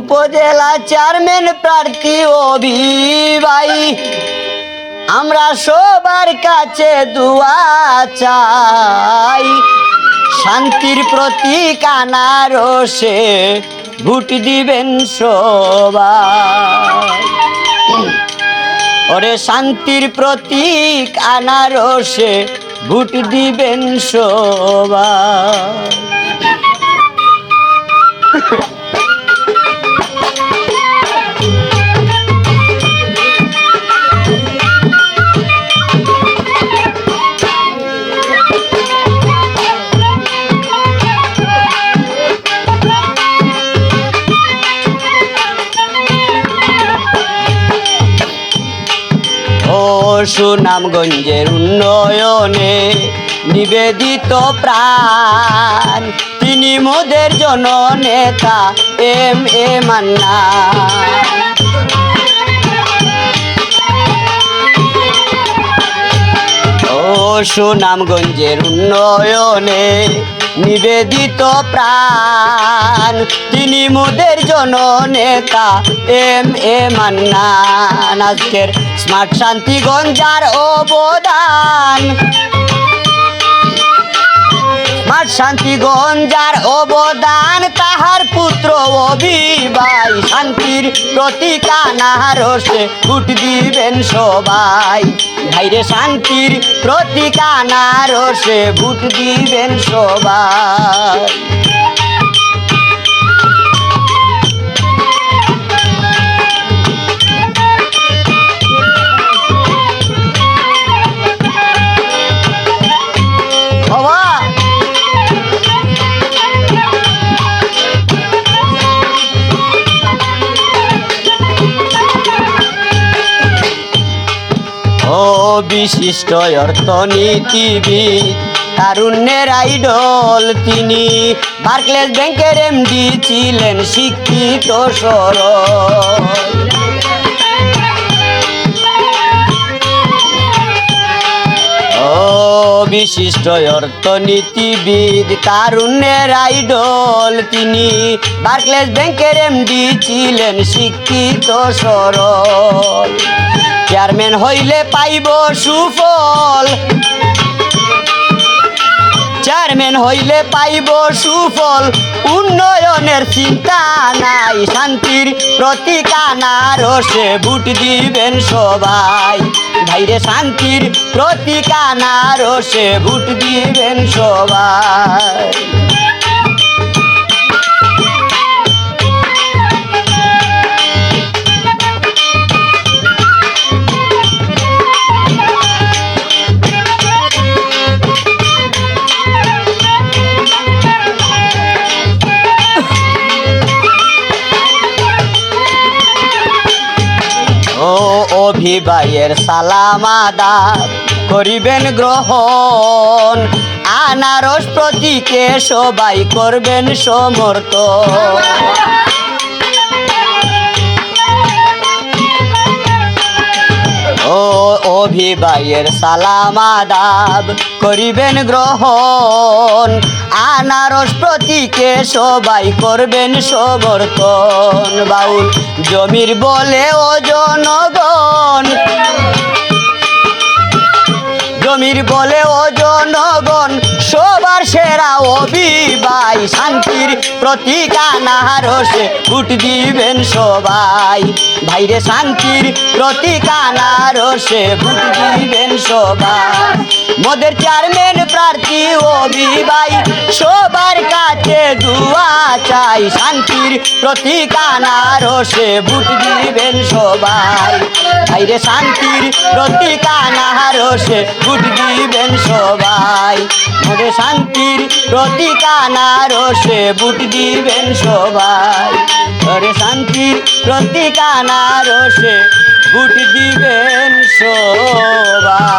উপজেলা চেয়ারম্যান প্রার্থী অভিবাই আমরা সবার কাছে দুয়া চাই। শান্তির প্রতীক আনারসে ভোট দিবেন সবাই। ওরে শান্তির প্রতীক আনারসে ভোট দিবেন সবাই। সুনামগঞ্জের উন্নয়নে নিবেদিত প্রাণ। তিনি মোদের জন নেতা এম এ মান্না। সুনামগঞ্জের উন্নয়নে নিবেদিত প্রাণ। তিনি মোদের জন নেতা এম এ মান্না। আজকের স্মার্ট শান্তিগঞ্জার অবদান। মাঠ শান্তিগঞ্জার অবদান, তাহার পুত্র অভিবাই শান্তির প্রতিকানারসে ভোট দিবেন সবাই। ভাইরে শান্তির প্রতিকানারসে ভোট দিবেন সবাই। বিশিষ্ট অর্থনীতিবিদ তারুণ্যের আইডল তিনি। বার্কলেস ব্যাংকের এমডি ছিলেন শিক্ষিত সরল। বিশিষ্ট অর্থনীতিবিদ, তারুণ্যের আইডল তিনি। বার্কলেস ব্যাংকের এমডি ছিলেন শিক্ষিত সরল। চেয়ারম্যান হইলে পাইব সুফল। চেয়ারম্যান হইলে পাইব সুফল। উন্নয়নের চিন্তা নাই, শান্তির প্রতিকানারসে ভোট দিবেন সবাই। ভাইরে শান্তির প্রতিকানারসে ভোট দিবেন সবাই। অভিবাইয়ের সালামাদা করিবেন গ্রহণ। আনারস প্রতীকে সবাই করবেন সমর্থ। ও অভিবাইয়ের সালাম আদাব করিবেন গ্রহণ। আনারস প্রতীকে সবাই করবেন সমর্থন। বাউল জমির বলে ও জনগণ। জমির বলে ও জনগণ। সবার সেরা অভিবাই শান্তির প্রতিকানারসে ভোট দিবেন সবাই। ভাইরে শান্তির প্রতিকানারসে ভোট দিবেন সবাই। মোদের চেয়ারম্যান প্রার্থী অভিবাই সবার কাছে দুয়া চাই। শান্তির প্রতিকানারসে ভোট দিবেন সবাই। ভাইরে শান্তির প্রতিকানারসে ভোট দিবেন সবাই। মোরে শান্তির প্রতিকানারসে বুট দিবেন সবাই। ওরে শান্তির প্রতিকানারসে বুট দিবেন সবাই।